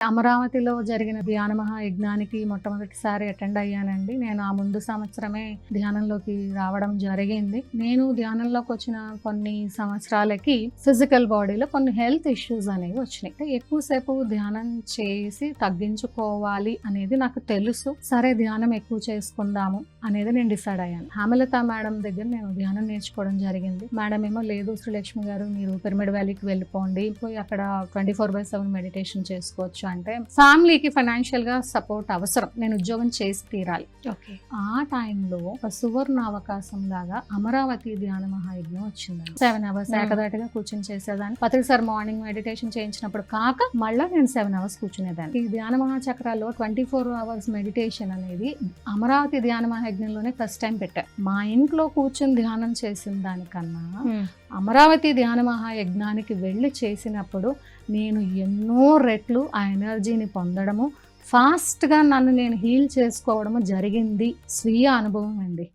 అమరావతిలో జరిగిన ధ్యాన మహాయజ్ఞానికి మొట్టమొదటిసారి అటెండ్ అయ్యానండి. నేను ఆ ముందు సంవత్సరమే ధ్యానంలోకి రావడం జరిగింది. నేను ధ్యానంలోకి వచ్చిన కొన్ని సంవత్సరాలకి ఫిజికల్ బాడీలో కొన్ని హెల్త్ ఇష్యూస్ అనేవి వచ్చినాయి. అంటే ఎక్కువసేపు ధ్యానం చేసి తగ్గించుకోవాలి అనేది నాకు తెలుసు. సరే ధ్యానం ఎక్కువ చేసుకుందాము అనేది నేను డిసైడ్ అయ్యాను. హేమలత మేడం దగ్గర నేను ధ్యానం నేర్చుకోవడం జరిగింది. మేడం ఏమో లేదు శ్రీలక్ష్మి గారు మీరు పిరమిడ్ వ్యాలీకి వెళ్ళిపోండి. పోయి అక్కడ twenty four by seven meditation చేసుకోవచ్చు అంటే ఫ్యామిలీకి ఫైనాన్షియల్గా సపోర్ట్ అవసరం. నేను ఉద్యోగం చేసి తీరాలి. ఓకే. ఆ టైంలో ఒక సువర్ణ అవకాశం లాగా అమరావతి ధ్యాన మహాయజ్ఞం వచ్చింది. Seven hours. ఏకదాటిగా కూర్చొని చేసేదాన్ని. పత్రిక సార్ మార్నింగ్ మెడిటేషన్ చేయించినప్పుడు కాక మళ్ళీ నేను సెవెన్ అవర్స్ కూర్చునేదాన్ని. ఈ ధ్యాన మహాచక్రాల్లో ట్వంటీ ఫోర్ అవర్స్ మెడిటేషన్ అనేది అమరావతి ధ్యాన మహాయజ్ఞంలోనే ఫస్ట్ టైం పెట్టా. మా ఇంట్లో కూర్చొని ధ్యానం చేసిన దానికన్నా అమరావతి ధ్యాన మహాయజ్ఞానికి వెళ్ళి చేసినప్పుడు నేను ఎన్నో రెట్లు ఆ ఎనర్జీని పొందడము ఫాస్ట్గా నన్ను నేను హీల్ చేసుకోవడము జరిగింది. స్వీయ అనుభవం అండి.